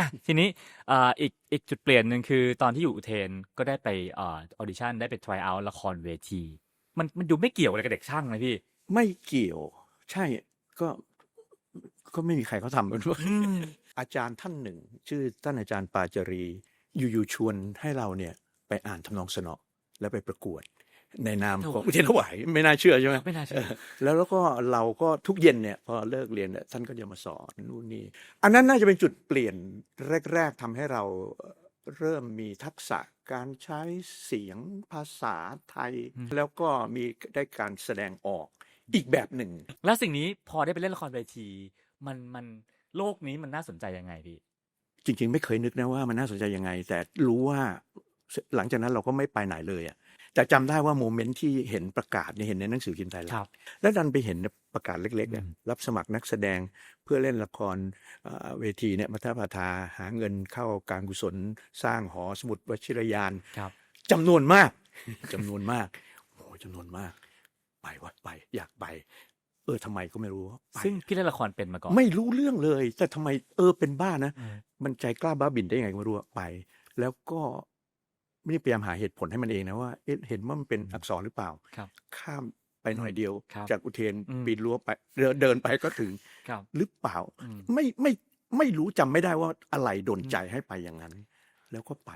อะทีนี้อ่าอีกอีกจุดเปลี่ยนหนึ่งคือตอนที่อยู่อุเทนก็ได้ไปอ่าออดิชั่นได้ไปทร y เอาละครเวที มันมันดูไม่เกี่ยวอะไรกับเด็กช่างเลยพี่ ไม่เกี่ยว ใช่ก็ก็ไม่มีใครเขาทำกันด้วยอืมอาจารย์ท่านหนึ่ง ชื่อท่านอาจารย์ปาจารี อยู่ๆชวนให้เราเนี่ย ไปอ่านทำนองสนอแล้วไปประกวด ในนามของอุเทนถวายไม่น่าเชื่อใช่ไหมไม่น่าเชื่อแล้วแล้วก็เราก็ทุกเย็นเนี่ยพอเลิกเรียนเนี่ยท่านก็จะมาสอนนู่นนี่อันนั้นน่าจะเป็นจุดเปลี่ยนแรก ๆทำให้เราเริ่มมีทักษะการใช้เสียงภาษาไทยอืมแล้วก็มีได้การแสดงออกอีกแบบหนึ่ง แล้วสิ่งนี้พอได้ไปเล่นละครเวทีมันมันโลกนี้มันน่าสนใจยังไงพี่จริง ๆ ไม่เคยนึกนะว่ามันน่าสนใจยังไง แต่รู้ว่า หลังจากนั้นเราก็ไม่ไปไหนเลยอะแต่จำได้ว่าโมเมนต์ที่เห็นประกาศเนี่ยเห็นในหนังสือพิมพ์ไทยรัฐครับแล้วดันไปเห็นประกาศเล็กๆอะอืมรับสมัครนักแสดงเพื่อเล่นละครเอ่อเวทีเนี่ยมัทพาทาหาเงินเข้าการกุศลสร้างหอสมุดวชิรยานครับจำนวนมากจำนวนมากโอ้จำนวนมาก ไปวัดไปอยากไป เออทำไมก็ไม่รู้ไปซึ่งพี่เล่นละครเป็นมาก่อน ไม่รู้เรื่องเลย แต่ทำไมเออเป็นบ้านะเออมันใจกล้าบ้าบินได้ยังไงก็ไม่รู้อะไป แล้วก็ ไม่ได้พยายามหาเหตุผลให้มันเองนะว่าเอ๊ะเห็นว่ามันเป็นอักษรหรือเปล่าครับ ข้ามไปหน่อยเดียว ครับจากอุเทนอืม ปีนรั้วไปเดินเดินไปก็ถึงครับ หรือเปล่า อืม ไม่ไม่ไม่รู้จำไม่ได้ว่าอะไรโดนใจให้ไปอย่างนั้น แล้วก็ไป